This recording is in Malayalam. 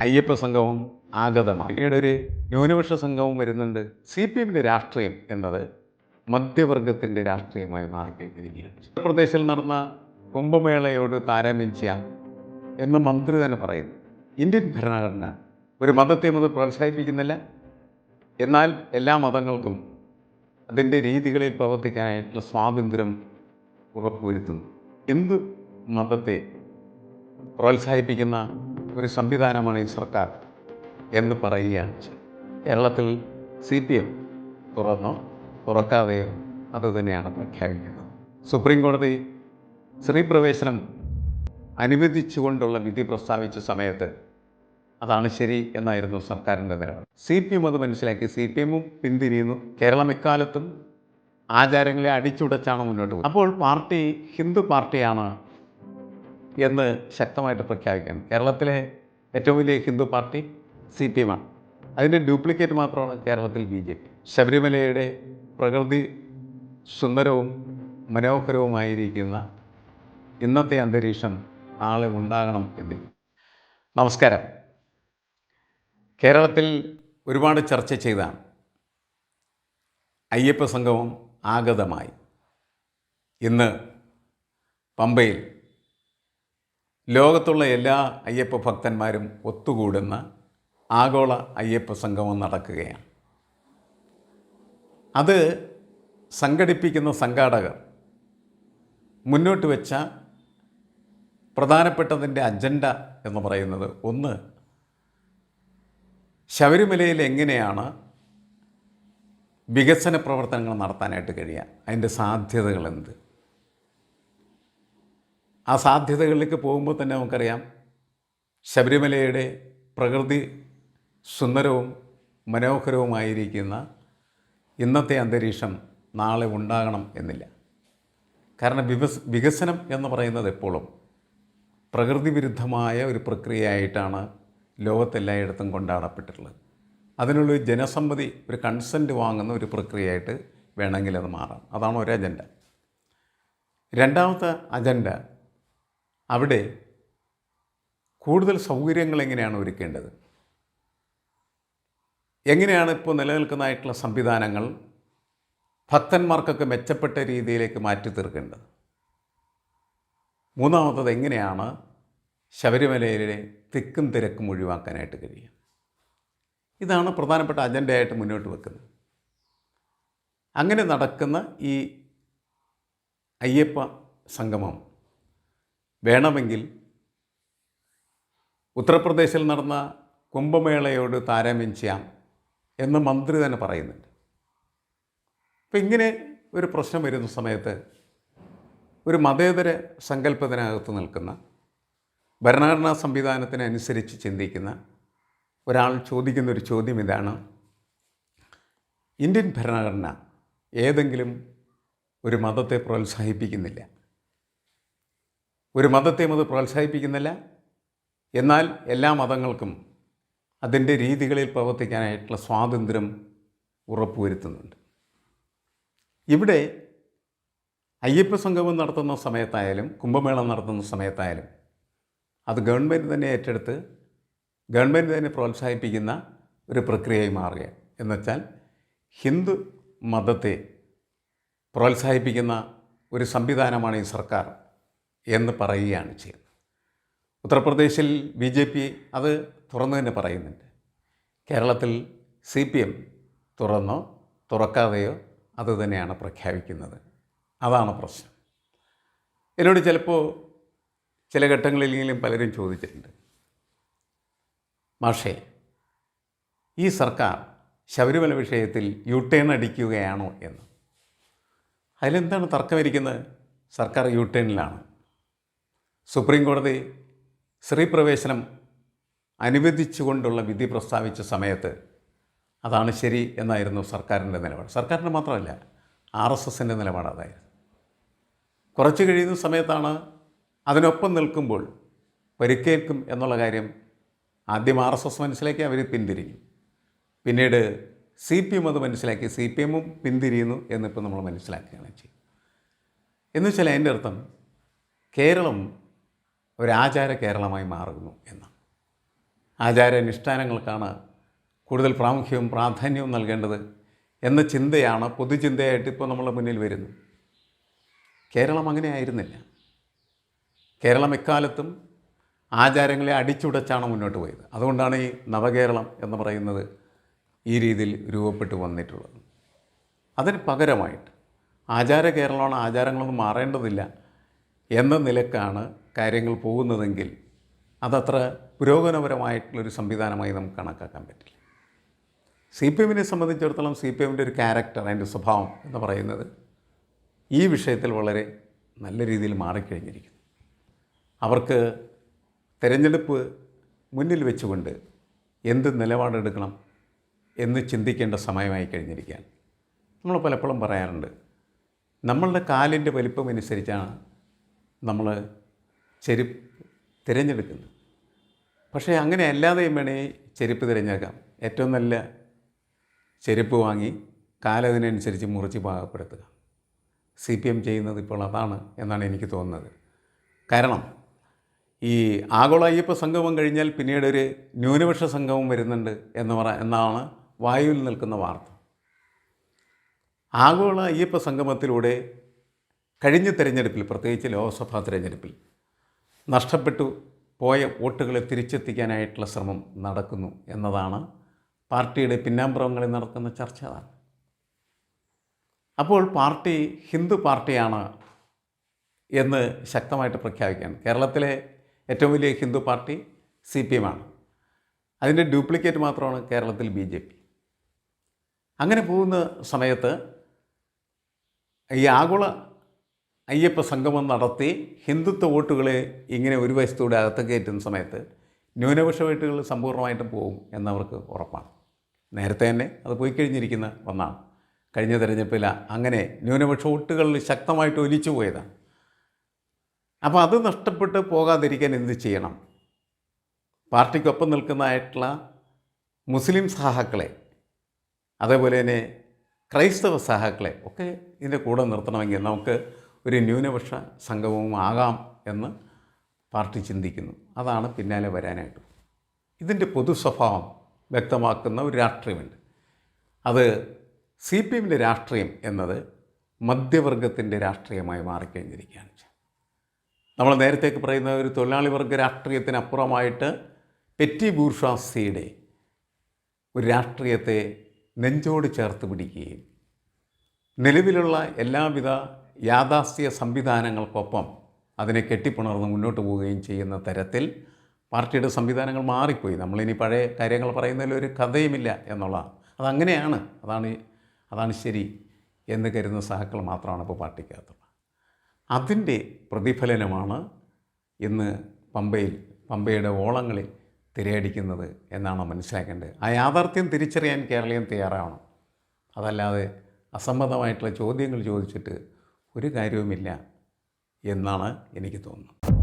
അയ്യപ്പ സംഘവും ആഗതമാണ് പിന്നീട് ഒരു ന്യൂനപക്ഷ സംഘവും വരുന്നുണ്ട്. സി പി എമ്മിന്റെ രാഷ്ട്രീയം എന്നത് മധ്യവർഗത്തിന്റെ രാഷ്ട്രീയമായി മാറിക്കഴിഞ്ഞിരിക്കുകയാണ് ഉത്തർപ്രദേശിൽ നടന്ന കുംഭമേളയോട് താരതമ്യം ചെയ്യാം എന്ന് മന്ത്രി തന്നെ പറയുന്നു. ഇന്ത്യൻ ഭരണഘടന ഒരു മതത്തെ മത പ്രോത്സാഹിപ്പിക്കുന്നില്ല. എന്നാൽ എല്ലാ മതങ്ങൾക്കും അതിന്റെ രീതികളിൽ പ്രവർത്തിക്കാനായിട്ടുള്ള സ്വാതന്ത്ര്യം ഉറപ്പുവരുത്തുന്നു. എന്ത് മതത്തെ പ്രോത്സാഹിപ്പിക്കുന്ന ഒരു സംവിധാനമാണ് ഈ സർക്കാർ എന്ന് പറയുകയാണ് കേരളത്തിൽ സി പി എം തുറന്നോ തുറക്കാതെയോ അത് തന്നെയാണ് പ്രഖ്യാപിക്കുന്നത്. സുപ്രീം കോടതി സ്ത്രീ പ്രവേശനം അനുവദിച്ചുകൊണ്ടുള്ള വിധി പ്രസ്താവിച്ച സമയത്ത് അതാണ് ശരി എന്നായിരുന്നു സർക്കാരിന്റെ നിലപാട്. സി പി എം അത് മനസ്സിലാക്കി. സി പി എമ്മും പിന്തിരിയുന്നു. കേരളം ഇക്കാലത്തും ആചാരങ്ങളെ അടിച്ചുടച്ചാണ് മുന്നോട്ട് പോകുന്നത്. അപ്പോൾ പാർട്ടി ഹിന്ദു പാർട്ടിയാണ് എന്ന് ശക്തമായിട്ട് പ്രഖ്യാപിക്കണം കേരളത്തിലെ ഏറ്റവും വലിയ ഹിന്ദു പാർട്ടി സി പി എമ്മാണ് അതിന്റെ ഡ്യൂപ്ലിക്കേറ്റ് മാത്രമാണ് കേരളത്തിൽ ബി ജെ പി. ശബരിമലയുടെ പ്രകൃതി സുന്ദരവും മനോഹരവുമായിരിക്കുന്ന ഇന്നത്തെ അന്തരീക്ഷം നാളെ ഉണ്ടാകണം എന്ന്. നമസ്കാരം. കേരളത്തിൽ ഒരുപാട് ചർച്ച ചെയ്താണ്. അയ്യപ്പ സംഗമം ആഗതമായി. ഇന്ന് പമ്പയിൽ ലോകത്തുള്ള എല്ലാ അയ്യപ്പ ഭക്തന്മാരും ഒത്തുകൂടുന്ന ആഗോള അയ്യപ്പ സംഗമം നടക്കുകയാണ്. അത് സംഘടിപ്പിക്കുന്ന സംഘാടകർ മുന്നോട്ട് വെച്ച പ്രധാനപ്പെട്ടതിന്റെ അജണ്ട എന്ന് പറയുന്നത് ഒന്ന് ശബരിമലയിൽ എങ്ങനെയാണ് വികസന പ്രവർത്തനങ്ങൾ നടത്താനായിട്ട് കഴിയുക? അതിന്റെ സാധ്യതകൾ എന്ത്? ആ സാധ്യതകളിലേക്ക് പോകുമ്പോൾ തന്നെ നമുക്കറിയാം ശബരിമലയുടെ പ്രകൃതി സുന്ദരവും മനോഹരവുമായിരിക്കുന്ന ഇന്നത്തെ അന്തരീക്ഷം നാളെ ഉണ്ടാകണം എന്നില്ല. കാരണം വികസ് വികസനം എന്ന് പറയുന്നത് എപ്പോഴും പ്രകൃതി വിരുദ്ധമായ ഒരു പ്രക്രിയയായിട്ടാണ് ലോകത്തെല്ലായിടത്തും കൊണ്ടാടപ്പെട്ടിട്ടുള്ളത്. അതിനുള്ളൊരു ജനസമ്മതി ഒരു കൺസെന്റ് വാങ്ങുന്ന ഒരു പ്രക്രിയയായിട്ട് വേണമെങ്കിൽ അത് മാറാം. അതാണ് ഒരു അജണ്ട രണ്ടാമത്തെ അജണ്ട അവിടെ കൂടുതൽ സൗകര്യങ്ങൾ എങ്ങനെയാണ് ഒരുക്കേണ്ടത്? എങ്ങനെയാണ് ഇപ്പോൾ നിലനിൽക്കുന്നതായിട്ടുള്ള സംവിധാനങ്ങൾ ഭക്തന്മാർക്കൊക്കെ മെച്ചപ്പെട്ട രീതിയിലേക്ക് മാറ്റി തീർക്കേണ്ടത്? മൂന്നാമത്തത് എങ്ങനെയാണ് ശബരിമലയിലെ തിക്കും തിരക്കും ഒഴിവാക്കാനായിട്ട് കഴിയുക? ഇതാണ് പ്രധാനപ്പെട്ട അജണ്ടയായിട്ട് മുന്നോട്ട് വെക്കുന്നത്. അങ്ങനെ നടക്കുന്ന ഈ അയ്യപ്പ സംഗമം വേണമെങ്കിൽ ഉത്തർപ്രദേശിൽ നടന്ന കുംഭമേളയോട് താരമ്യം ചെയ്യാം എന്ന് മന്ത്രി തന്നെ പറയുന്നുണ്ട്. അപ്പം ഇങ്ങനെ ഒരു പ്രശ്നം വരുന്ന സമയത്ത് ഒരു മതേതര സങ്കല്പത്തിനകത്ത് നിൽക്കുന്ന ഭരണഘടനാ സംവിധാനത്തിനനുസരിച്ച് ചിന്തിക്കുന്ന ഒരാൾ ചോദിക്കുന്ന ഒരു ചോദ്യം ഇതാണ്. ഇന്ത്യൻ ഭരണഘടന ഏതെങ്കിലും ഒരു മതത്തെ പ്രോത്സാഹിപ്പിക്കുന്നില്ല. ഒരു മതത്തെയും അത് പ്രോത്സാഹിപ്പിക്കുന്നില്ല. എന്നാൽ എല്ലാ മതങ്ങൾക്കും അതിന്റെ രീതികളിൽ പ്രവർത്തിക്കാനായിട്ടുള്ള സ്വാതന്ത്ര്യം ഉറപ്പുവരുത്തുന്നുണ്ട്. ഇവിടെ അയ്യപ്പ സംഗമം നടത്തുന്ന സമയത്തായാലും കുംഭമേളം നടത്തുന്ന സമയത്തായാലും അത് ഗവൺമെന്റ് തന്നെ ഏറ്റെടുത്ത് ഗവൺമെന്റ് തന്നെ പ്രോത്സാഹിപ്പിക്കുന്ന ഒരു പ്രക്രിയയായി മാറുക എന്നുവെച്ചാൽ ഹിന്ദു മതത്തെ പ്രോത്സാഹിപ്പിക്കുന്ന ഒരു സംവിധാനമാണ് ഈ സർക്കാർ. എന്ന് പറയുകയാണ് ചെയ്യുന്നത്. ഉത്തർപ്രദേശിൽ ബി ജെ പി അത് തുറന്നു തന്നെ പറയുന്നുണ്ട്. കേരളത്തിൽ സി പി എം തുറന്നോ തുറക്കാതെയോ അത് തന്നെയാണ് പ്രഖ്യാപിക്കുന്നത്. അതാണ് പ്രശ്നം. എന്നോട് ചിലപ്പോൾ ചില ഘട്ടങ്ങളിലെങ്കിലും പലരും ചോദിച്ചിട്ടുണ്ട്. മാഷേ ഈ സർക്കാർ ശബരിമല വിഷയത്തിൽ യു ടേൺ അടിക്കുകയാണോ എന്ന്. അതിലെന്താണ് തർക്കമിരിക്കുന്നത്? സർക്കാർ യു ടേണിലാണ്. സുപ്രീം കോടതി സ്ത്രീ പ്രവേശനം അനുവദിച്ചുകൊണ്ടുള്ള വിധി പ്രസ്താവിച്ച സമയത്ത് അതാണ് ശരി എന്നായിരുന്നു സർക്കാരിന്റെ നിലപാട്. സർക്കാരിന്റെ മാത്രമല്ല ആർ എസ് എസിന്റെ നിലപാട് കുറച്ച് കഴിയുന്ന സമയത്താണ് അതിനൊപ്പം നിൽക്കുമ്പോൾ പരിക്കേൽക്കും എന്നുള്ള കാര്യം ആദ്യം ആർ എസ് എസ് മനസ്സിലാക്കി അവർ പിന്തിരിഞ്ഞു. പിന്നീട് സി പി എം അത് മനസ്സിലാക്കി സി പി എമ്മും പിന്തിരിയുന്നു എന്നിപ്പോൾ നമ്മൾ മനസ്സിലാക്കുകയാണ് ചെയ്യും എന്ന് വെച്ചാൽ അതിന്റെ അർത്ഥം കേരളം ഒരാചാര കേരളമായി മാറുന്നു എന്ന് ആചാരാനുഷ്ഠാനങ്ങൾക്കാണ് കൂടുതൽ പ്രാമുഖ്യവും പ്രാധാന്യവും നൽകേണ്ടത് എന്ന ചിന്തയാണ് പൊതുചിന്തയായിട്ട് ഇപ്പോൾ നമ്മളെ മുന്നിൽ വരുന്നത്. കേരളം അങ്ങനെ ആയിരുന്നില്ല. കേരളം എക്കാലത്തും ആചാരങ്ങളെ അടിച്ചുടച്ചാണ് മുന്നോട്ട് പോയത്. അതുകൊണ്ടാണ് ഈ നവകേരളം എന്ന് പറയുന്നത് ഈ രീതിയിൽ രൂപപ്പെട്ടു വന്നിട്ടുള്ളത്. അതിന് പകരമായിട്ട് ആചാര കേരളമാണ് ആചാരങ്ങളൊന്നും മാറേണ്ടതില്ല എന്ന നിലക്കാണ് കാര്യങ്ങൾ പോകുന്നതെങ്കിൽ അതത്ര പുരോഗമനപരമായിട്ടുള്ളൊരു സംവിധാനമായി നമുക്ക് കണക്കാക്കാൻ പറ്റില്ല. സി പി എമ്മിനെ സംബന്ധിച്ചിടത്തോളം സി പി എമ്മിന്റെ ഒരു ക്യാരക്ടർ അതിന്റെ സ്വഭാവം എന്ന് പറയുന്നത് ഈ വിഷയത്തിൽ വളരെ നല്ല രീതിയിൽ മാറിക്കഴിഞ്ഞിരിക്കുന്നു. അവർക്ക് തിരഞ്ഞെടുപ്പ് മുന്നിൽ വെച്ചുകൊണ്ട് എന്ത് നിലപാടെടുക്കണം എന്ന് ചിന്തിക്കേണ്ട സമയമായി കഴിഞ്ഞിരിക്കുകയാണ്. നമ്മൾ പലപ്പോഴും പറയാറുണ്ട് നമ്മളുടെ കാലിന്റെ വലിപ്പം അനുസരിച്ചാണ് നമ്മൾ ചെരുപ്പ് തിരഞ്ഞെടുക്കുന്നത് പക്ഷേ അങ്ങനെ അല്ലാതെയും വേണേ ചെരുപ്പ് തിരഞ്ഞെടുക്കാം. ഏറ്റവും നല്ല ചെരുപ്പ് വാങ്ങി കാലതിനനുസരിച്ച് മുറിച്ച് പാകപ്പെടുത്തുക. സി പി എം ചെയ്യുന്നത് ഇപ്പോൾ അതാണ് എന്നാണ് എനിക്ക് തോന്നുന്നത്. കാരണം ഈ ആഗോള അയ്യപ്പ സംഗമം കഴിഞ്ഞാൽ പിന്നീട് ഒരു ന്യൂനപക്ഷ സംഗമം വരുന്നുണ്ട് എന്ന് പറ എന്നാണ് വായുവിൽ നിൽക്കുന്ന വാർത്ത. ആഗോള അയ്യപ്പ സംഗമത്തിലൂടെ കഴിഞ്ഞ തിരഞ്ഞെടുപ്പിൽ പ്രത്യേകിച്ച് ലോക്സഭാ തെരഞ്ഞെടുപ്പിൽ നഷ്ടപ്പെട്ടു പോയ വോട്ടുകളെ തിരിച്ചെത്തിക്കാനായിട്ടുള്ള ശ്രമം നടക്കുന്നു എന്നതാണ് പാർട്ടിയുടെ പിന്നാമ്പുറങ്ങളിൽ നടക്കുന്ന ചർച്ച അപ്പോൾ പാർട്ടി ഹിന്ദു പാർട്ടിയാണ് എന്ന് ശക്തമായിട്ട് പ്രഖ്യാപിക്കുകയാണ് കേരളത്തിലെ ഏറ്റവും വലിയ ഹിന്ദു പാർട്ടി സി പി എമ്മാണ് അതിന്റെ ഡ്യൂപ്ലിക്കേറ്റ് മാത്രമാണ് കേരളത്തിൽ ബി ജെ പി. അങ്ങനെ പോകുന്ന സമയത്ത് ഈ ആഗോള അയ്യപ്പ സംഗമം നടത്തി ഹിന്ദുത്വ വോട്ടുകളെ ഇങ്ങനെ ഒരു വശത്തൂടെ അകത്ത് കയറ്റുന്ന സമയത്ത് ന്യൂനപക്ഷ വോട്ടുകൾ സമ്പൂർണമായിട്ടും പോകും എന്നവർക്ക് ഉറപ്പാണ്. നേരത്തെ തന്നെ അത് പോയി കഴിഞ്ഞിരിക്കുന്ന ഒന്നാണ്. കഴിഞ്ഞ തെരഞ്ഞെടുപ്പിൽ അങ്ങനെ ന്യൂനപക്ഷ വോട്ടുകളിൽ ശക്തമായിട്ട് ഒലിച്ചു പോയതാണ്. അപ്പോൾ അത് നഷ്ടപ്പെട്ട് പോകാതിരിക്കാൻ എന്ത് ചെയ്യണം? പാർട്ടിക്കൊപ്പം നിൽക്കുന്നതായിട്ടുള്ള മുസ്ലിം സഹാക്കളെ അതേപോലെ തന്നെ ക്രൈസ്തവ സഹാക്കളെ ഒക്കെ ഇതിന്റെ കൂടെ നിർത്തണമെങ്കിൽ നമുക്ക് ഒരു ന്യൂനപക്ഷ സംഗമവും ആകാം എന്ന് പാർട്ടി ചിന്തിക്കുന്നു. അതാണ് പിന്നാലെ വരാനായിട്ട്. ഇതിന്റെ പൊതു സ്വഭാവം വ്യക്തമാക്കുന്ന ഒരു രാഷ്ട്രീയമുണ്ട് അത് സി പി എമ്മിന്റെ രാഷ്ട്രീയം എന്നത് മധ്യവർഗത്തിന്റെ രാഷ്ട്രീയമായി മാറിക്കഴിഞ്ഞിരിക്കുകയാണ് നമ്മൾ നേരത്തേക്ക് പറയുന്ന ഒരു തൊഴിലാളി വർഗ രാഷ്ട്രീയത്തിനപ്പുറമായിട്ട് പെറ്റി ബൂർഷാസിയുടെ ഒരു രാഷ്ട്രീയത്തെ നെഞ്ചോട് ചേർത്ത് പിടിക്കുകയും നിലവിലുള്ള എല്ലാവിധ യാഥാസ്ഥിക സംവിധാനങ്ങൾക്കൊപ്പം അതിനെ കെട്ടിപ്പുണർന്ന് മുന്നോട്ട് പോവുകയും ചെയ്യുന്ന തരത്തിൽ പാർട്ടിയുടെ സംവിധാനങ്ങൾ മാറിപ്പോയി. നമ്മളിനി പഴയ കാര്യങ്ങൾ പറയുന്നതിൽ ഒരു കഥയുമില്ല എന്നുള്ളതാണ് അതങ്ങനെയാണ്. അതാണ് അതാണ് ശരി എന്ന് കരുതുന്ന സഹാക്കൾ മാത്രമാണ് ഇപ്പോൾ പാർട്ടിക്കകത്തുള്ളത്. അതിന്റെ പ്രതിഫലനമാണ് ഇന്ന് പമ്പയിൽ പമ്പയുടെ ഓളങ്ങളിൽ തിരയടിക്കുന്നത് എന്നാണ് മനസ്സിലാക്കേണ്ടത്. ആ യാഥാർത്ഥ്യം തിരിച്ചറിയാൻ കേരളീയം തയ്യാറാവണം. അതല്ലാതെ അസംബന്ധമായിട്ടുള്ള ചോദ്യങ്ങൾ ചോദിച്ചിട്ട് ഒരു കാര്യവുമില്ല എന്നാണ് എനിക്ക് തോന്നുന്നത്.